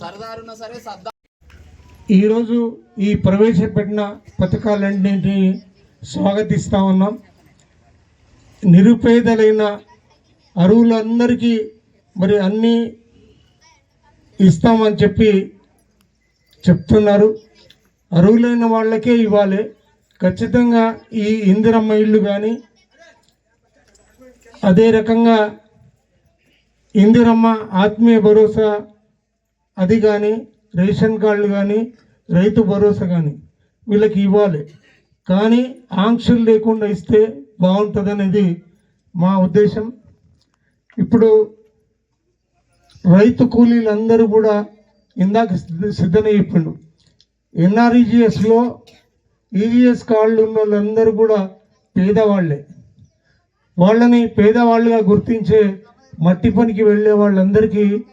సరదారున్నా సరే సర్దా ఈరోజు ఈ ప్రవేశపెట్టిన పథకాలన్నింటినీ స్వాగతిస్తూ ఉన్నాం. నిరుపేదలైన అరువులందరికీ మరి అన్నీ ఇస్తామని చెప్పి చెప్తున్నారు. అరువులైన వాళ్ళకే ఇవ్వాలి. ఖచ్చితంగా ఈ ఇందిరమ్మ ఇల్లు కానీ అదే రకంగా ఇందిరమ్మ ఆత్మీయ భరోసా అది కానీ రేషన్ కార్డులు కానీ రైతు భరోసా కానీ వీళ్ళకి ఇవ్వాలి. కానీ ఆంక్షలు లేకుండా ఇస్తే బాగుంటుంది అనేది మా ఉద్దేశం. ఇప్పుడు రైతు కూలీలందరూ కూడా ఇందాక సిద్ధ- చెప్పిండు. ఎన్ఆర్ఈజిఎస్లో ఈజీఎస్ కార్డులు ఉన్న వాళ్ళందరూ కూడా పేదవాళ్ళే వాళ్ళని పేదవాళ్ళుగా గుర్తించే మట్టి పనికి వెళ్ళే వాళ్ళందరికీ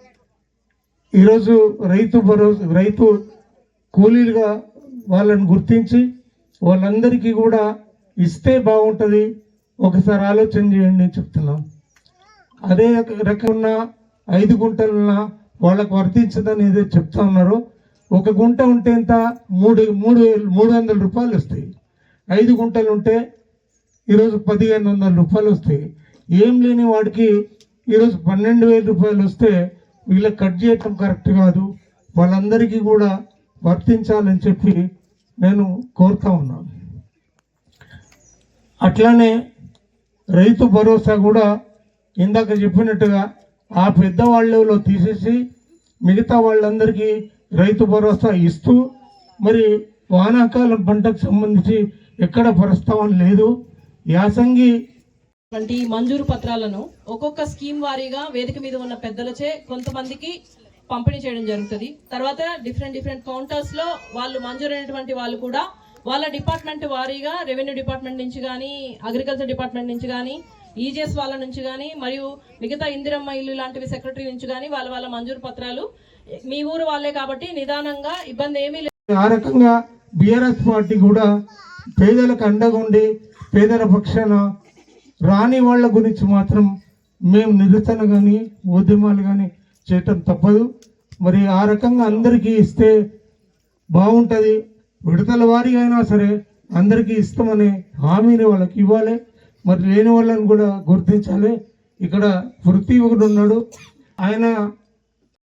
ఈరోజు రైతు భరోసా రైతు కూలీలుగా వాళ్ళని గుర్తించి వాళ్ళందరికీ కూడా ఇస్తే బాగుంటుంది. ఒకసారి ఆలోచన చేయండి నేను చెప్తున్నాం. అదే రకమున్న ఐదు గుంటలున్న వాళ్ళకు వర్తించదని ఏదో చెప్తా ఉన్నారు. ఒక గుంట ఉంటే ఎంత? మూడు మూడు వేలు మూడు వందల రూపాయలు వస్తాయి. ఐదు గుంటలు ఉంటే ఈరోజు పదిహేను వందల రూపాయలు వస్తాయి. ఏం లేని వాడికి ఈరోజు పన్నెండు వేల రూపాయలు వస్తే వీళ్ళకి కట్ చేయటం కరెక్ట్ కాదు. వాళ్ళందరికీ కూడా వర్తించాలని చెప్పి నేను కోరుతా ఉన్నాను. అట్లానే రైతు భరోసా కూడా ఇందాక చెప్పినట్టుగా ఆ పెద్దవాళ్ళలో తీసేసి మిగతా వాళ్ళందరికీ రైతు భరోసా ఇస్తూ మరి వానాకాలం పంటకు సంబంధించి ఎక్కడ ప్రస్తావన లేదు. యాసంగి వంటి మంజూరు పత్రాలను ఒక్కొక్క స్కీమ్ వారీగా వేదిక మీద ఉన్న పెద్దలచే కొంతమందికి పంపిణీ చేయడం జరుగుతుంది. తర్వాత డిఫరెంట్ డిఫరెంట్ కౌంటర్స్లో వాళ్ళు మంజూరైనటువంటి వాళ్ళు కూడా వాళ్ళ డిపార్ట్మెంట్ వారీగా రెవెన్యూ డిపార్ట్మెంట్ నుంచి కానీ అగ్రికల్చర్ డిపార్ట్మెంట్ నుంచి కానీ ఈజీఎస్ వాళ్ళ నుంచి కానీ మరియు మిగతా ఇందిరమ్మ ఇల్లు లాంటివి సెక్రటరీ నుంచి కానీ వాళ్ళ వాళ్ళ మంజూరు పత్రాలు మీ ఊరు వాళ్ళే కాబట్టి నిదానంగా ఇబ్బంది ఏమీ లేదు. ఆ రకంగా బీఆర్ఎస్ పార్టీ కూడా పేదలకు అండగా ఉండి పేదల పక్షాన రాని వాళ్ళ గురించి మాత్రం మేము నిరసన కానీ ఉద్యమాలు కానీ చేయటం తప్పదు. మరి ఆ రకంగా అందరికీ ఇస్తే బాగుంటుంది. విడతల వారిగా అయినా సరే అందరికీ ఇస్తామని హామీని వాళ్ళకి ఇవ్వాలి. మరి లేని వాళ్ళని కూడా గుర్తించాలి. ఇక్కడ వృత్తి ఒకడు ఉన్నాడు. ఆయన